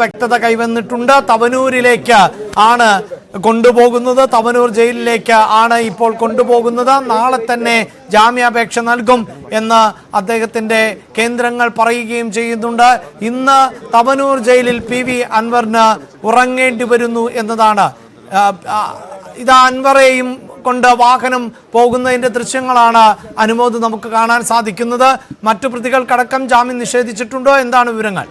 വ്യക്തത കൈവന്നിട്ടുണ്ട്. തവനൂരിലേക്ക് ആണ് കൊണ്ടുപോകുന്നത്. തവനൂർ ജയിലിലേക്ക് ആണ് ഇപ്പോൾ കൊണ്ടുപോകുന്നത്. നാളെ തന്നെ ജാമ്യാപേക്ഷ നൽകും എന്ന് അദ്ദേഹത്തിന്റെ കേന്ദ്രങ്ങൾ പറയുകയും ചെയ്യുന്നുണ്ട്. ഇന്ന് തവനൂർ ജയിലിൽ പി വി അൻവറിന് ഉറങ്ങേണ്ടി വരുന്നു എന്നതാണ്. ഇത് അൻവറേയും കൊണ്ട് വാഹനം പോകുന്നതിന്റെ ദൃശ്യങ്ങളാണ് അനുമോദ് നമുക്ക് കാണാൻ സാധിക്കുന്നത്. മറ്റു പ്രതികൾക്കടക്കം ജാമ്യം നിഷേധിച്ചിട്ടുണ്ടോ? എന്താണ് വിവരങ്ങൾ?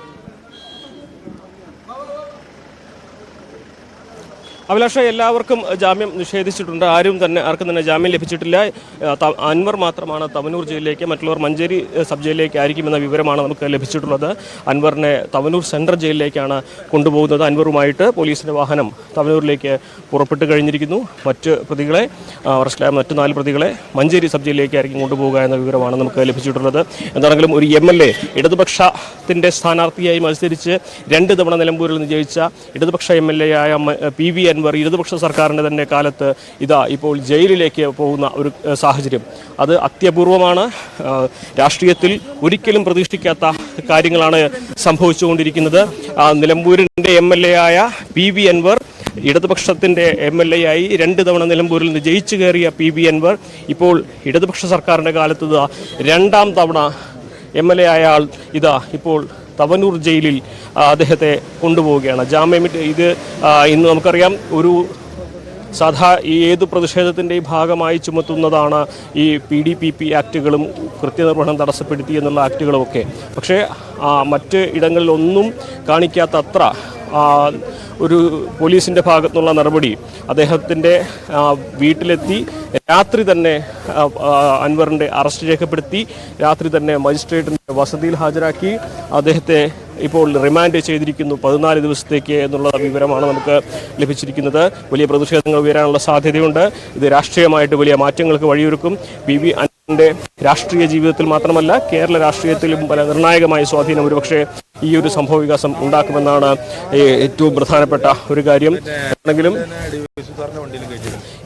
അഭിലാഷ എല്ലാവർക്കും ജാമ്യം നിഷേധിച്ചിട്ടുണ്ട്. ആരും തന്നെ ആർക്കും തന്നെ ജാമ്യം ലഭിച്ചിട്ടില്ല. അൻവർ മാത്രമാണ് തവനൂർ ജയിലിലേക്ക് മറ്റുള്ളവർ മഞ്ചേരി സബ് ജയിലിലേക്ക് ആയിരിക്കുമെന്ന വിവരമാണ് നമുക്ക് ലഭിച്ചിട്ടുള്ളത്. അൻവറിനെ തവനൂർ സെൻട്രൽ ജയിലിലേക്കാണ് കൊണ്ടുപോകുന്നത്. അൻവറുമായിട്ട് പോലീസിന്റെ വാഹനം തവനൂരിലേക്ക് പുറപ്പെട്ട് കഴിഞ്ഞിരിക്കുന്നു. മറ്റ് പ്രതികളെ അറസ്റ്റിലായ മറ്റു നാല് പ്രതികളെ മഞ്ചേരി സബ് ജയിലിലേക്കായിരിക്കും കൊണ്ടുപോകുക എന്ന വിവരമാണ് നമുക്ക് ലഭിച്ചിട്ടുള്ളത്. എന്താണെങ്കിലും ഒരു എം എൽ എ ഇടതുപക്ഷത്തിന്റെ സ്ഥാനാർത്ഥിയായി മത്സരിച്ച് രണ്ട് തവണ നിലമ്പൂരിൽ നിന്ന് ജയിച്ച ഇടതുപക്ഷ എം എൽ എ ആയ പി വി അൻവർ ഇടതുപക്ഷ സർക്കാരിന്റെ തന്നെ കാലത്ത് ഇതാ ഇപ്പോൾ ജയിലിലേക്ക് പോകുന്ന ഒരു സാഹചര്യം. അത് അത്യപൂർവമാണ്. രാഷ്ട്രീയത്തിൽ ഒരിക്കലും പ്രതീക്ഷിക്കാത്ത കാര്യങ്ങളാണ് സംഭവിച്ചുകൊണ്ടിരിക്കുന്നത്. നിലമ്പൂരിന്റെ എം എൽ എ ആയ പി വി അൻവർ ഇടതുപക്ഷത്തിന്റെ എം എൽ എ ആയി രണ്ട് തവണ നിലമ്പൂരിൽ നിന്ന് ജയിച്ചു കയറിയ പി ബി അൻവർ ഇപ്പോൾ ഇടതുപക്ഷ സർക്കാരിന്റെ കാലത്ത് രണ്ടാം തവണ എം എൽ എ ആയ ആൾ ഇതാ ഇപ്പോൾ തവനൂർ ജയിലിൽ അദ്ദേഹത്തെ കൊണ്ടുപോവുകയാണ്. ജാമ്യം ഇത് ഇന്ന് നമുക്കറിയാം ഒരു സാധാ ഈ ഏത് പ്രതിഷേധത്തിന്റെയും ഭാഗമായി ചുമത്തുന്നതാണ് ഈ പി ഡി പി പി ആക്റ്റുകളും കൃത്യനിർവഹണം തടസ്സപ്പെടുത്തി എന്നുള്ള ആക്റ്റുകളുമൊക്കെ പക്ഷേ മറ്റ് ഇടങ്ങളിലൊന്നും കാണിക്കാത്ത അത്ര ആ, ഒരു പോലീസിന്റെ ഭാഗത്തുനിന്നുള്ള നടപടി അദ്ദേഹത്തിന്റെ വീട്ടിലെത്തി രാത്രി തന്നെ അൻവറിന്റെ അറസ്റ്റ് രേഖപ്പെടുത്തി രാത്രി തന്നെ മജിസ്ട്രേറ്റിന്റെ വസതിയിൽ ഹാജരാക്കി അദ്ദേഹത്തെ ഇപ്പോൾ റിമാൻഡ് ചെയ്തിരിക്കുന്നു പതിനാല് ദിവസത്തേക്ക് എന്നുള്ള വിവരമാണ് നമുക്ക് ലഭിച്ചിരിക്കുന്നത്. വലിയ പ്രതിഷേധങ്ങൾ ഉയരാനുള്ള സാധ്യതയുണ്ട്. ഇത് രാഷ്ട്രീയമായിട്ട് വലിയ മാറ്റങ്ങൾക്ക് വഴിയൊരുക്കും. വി അൻവറിന്റെ രാഷ്ട്രീയ ജീവിതത്തിൽ മാത്രമല്ല കേരള രാഷ്ട്രീയത്തിലും പല നിർണായകമായ സ്വാധീനം ഒരുപക്ഷെ ഈ ഒരു സംഭവ വികാസം ഉണ്ടാക്കുമെന്നാണ് ഏറ്റവും പ്രധാനപ്പെട്ട ഒരു കാര്യം. ആണെങ്കിലും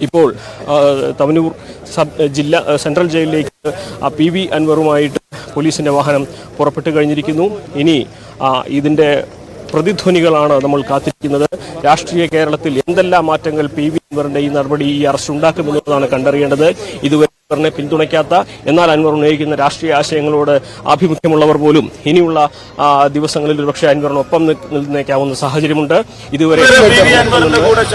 ഇപ്പോൾ തവനൂർ സബ് ജില്ലാ സെൻട്രൽ ജയിലിലേക്ക് ആ പി വി അൻവറുമായിട്ട് പോലീസിന്റെ വാഹനം പുറപ്പെട്ടു കഴിഞ്ഞിരിക്കുന്നു. ഇനി ഇതിന്റെ പ്രതിധ്വനികളാണ് നമ്മൾ കാത്തിരിക്കുന്നത്. രാഷ്ട്രീയ കേരളത്തിൽ എന്തെല്ലാം മാറ്റങ്ങൾ പി വി അൻവറിന്റെ ഈ നടപടി ഈ അറസ്റ്റ് ഉണ്ടാക്കുമെന്നുള്ളതാണ് കണ്ടറിയേണ്ടത്. ഇതുവരെ അൻവറിനെ പിന്തുണയ്ക്കാത്ത എന്നാൽ അൻവർ ഉന്നയിക്കുന്ന രാഷ്ട്രീയ ആശയങ്ങളോട് ആഭിമുഖ്യമുള്ളവർ പോലും ഇനിയുള്ള ദിവസങ്ങളിൽ ഒരുപക്ഷെ അൻവറിനൊപ്പം നിൽക്ക് നിൽക്കുന്നേക്കാവുന്ന സാഹചര്യമുണ്ട്. ഇതുവരെ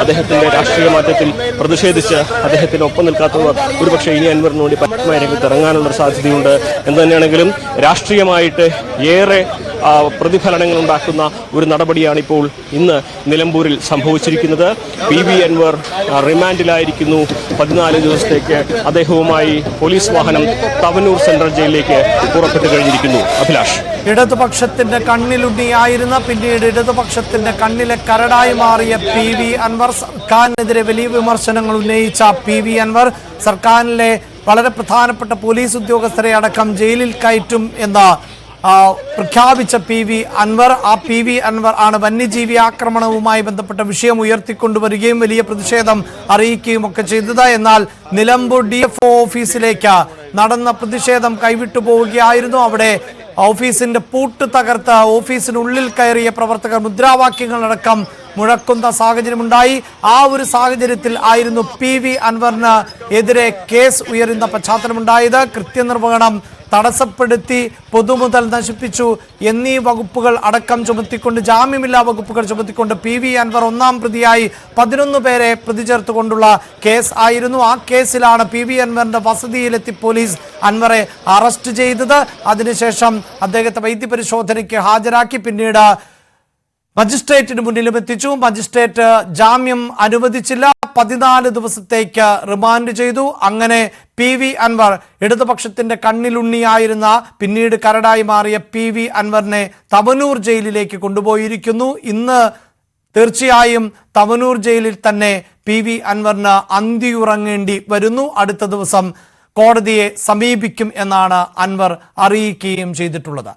അദ്ദേഹത്തിന്റെ രാഷ്ട്രീയ മാറ്റത്തിൽ പ്രതിഷേധിച്ച് അദ്ദേഹത്തിന് ഒപ്പം നിൽക്കാത്തവർ ഒരുപക്ഷെ ഇനി അൻവറിന് വേണ്ടി പരമായി രംഗത്ത് ഇറങ്ങാനുള്ള സാധ്യതയുണ്ട്. എന്ന് തന്നെയാണെങ്കിലും രാഷ്ട്രീയമായിട്ട് ഏറെ പ്രതിഫലനങ്ങൾ ഉണ്ടാക്കുന്ന ഒരു നടപടിയാണിപ്പോൾ ഇന്ന് നിലമ്പൂരിൽ സംഭവിച്ചിരിക്കുന്നത്. പി വി അൻവർ റിമാൻഡിലായിരിക്കുന്നു. പതിനാല് ദിവസത്തേക്ക് അദ്ദേഹവുമായി പോലീസ് വാഹനം തവനൂർ സെൻട്രൽ ജയിലിലേക്ക് പുറപ്പെട്ടു കഴിഞ്ഞിരിക്കുന്നു. അഭിലാഷ്. ഇടതുപക്ഷത്തിന്റെ കണ്ണിലുണ്ണിയായിരുന്ന പിന്നീട് ഇടതുപക്ഷത്തിന്റെ കണ്ണിലെ കരടായി മാറിയ പി വി അൻവർ സർക്കാരിനെതിരെ വലിയ വിമർശനങ്ങൾ ഉന്നയിച്ച പി വി അൻവർ സർക്കാരിലെ വളരെ പ്രധാനപ്പെട്ട പോലീസ് ഉദ്യോഗസ്ഥരെ അടക്കം ജയിലിൽ കയറ്റും എന്ന പ്രഖ്യാപിച്ച പി വി അൻവർ ആ പി വി അൻവർ ആണ് വന്യജീവി ആക്രമണവുമായി ബന്ധപ്പെട്ട വിഷയം ഉയർത്തിക്കൊണ്ടുവരികയും വലിയ പ്രതിഷേധം അറിയിക്കുകയും ഒക്കെ ചെയ്തത്. എന്നാൽ നിലമ്പൂർ ഡി എഫ് ഓഫീസിലേക്ക് നടന്ന പ്രതിഷേധം കൈവിട്ടു പോവുകയായിരുന്നു. അവിടെ ഓഫീസിന്റെ പൂട്ട് തകർത്ത് ഓഫീസിനുള്ളിൽ കയറിയ പ്രവർത്തകർ മുദ്രാവാക്യങ്ങൾ മുദ്രാവാക്യങ്ങളടക്കം മുഴക്കുന്ന സാഹചര്യമുണ്ടായി. ആ ഒരു സാഹചര്യത്തിൽ ആയിരുന്നു പി വി അൻവറിന് എതിരെ കേസ് ഉയരുന്ന പശ്ചാത്തലമുണ്ടായത്. കൃത്യനിർവഹണം തടസ്സപ്പെടുത്തി പൊതുമുതൽ നശിപ്പിച്ചു. എന്നീ വകുപ്പുകൾ അടക്കം ചുമത്തിക്കൊണ്ട് ജാമ്യമില്ലാ വകുപ്പുകൾ ചുമത്തിക്കൊണ്ട് പി വി അൻവർ ഒന്നാം പ്രതിയായി പതിനൊന്ന് പേരെ പ്രതി ചേർത്തുകൊണ്ടുള്ള കേസ് ആയിരുന്നു. ആ കേസിലാണ് പി വി അൻവറിന്റെ വസതിയിലെത്തി പോലീസ് അൻവറെ അറസ്റ്റ് ചെയ്തത്. അതിനുശേഷം അദ്ദേഹത്തെ വൈദ്യപരിശോധനയ്ക്ക് ഹാജരാക്കി. പിന്നീട് മജിസ്ട്രേറ്റിന് മുന്നിലും എത്തിച്ചു. മജിസ്ട്രേറ്റ് ജാമ്യം അനുവദിച്ചില്ല. പതിനാല് ദിവസത്തേക്ക് റിമാൻഡ് ചെയ്തു. അങ്ങനെ പി വി അൻവർ ഇടതുപക്ഷത്തിന്റെ കണ്ണിലുണ്ണിയായിരുന്ന പിന്നീട് കരടായി മാറിയ പി വി അൻവറിനെ തവനൂർ ജയിലിലേക്ക് കൊണ്ടുപോയിരിക്കുന്നു. ഇന്ന് തീർച്ചയായും തവനൂർ ജയിലിൽ തന്നെ പി വി അൻവറിന് അന്തിയുറങ്ങേണ്ടി വരുന്നു. അടുത്ത ദിവസം കോടതിയെ സമീപിക്കും എന്നാണ് അൻവർ അറിയിക്കുകയും ചെയ്തിട്ടുള്ളത്.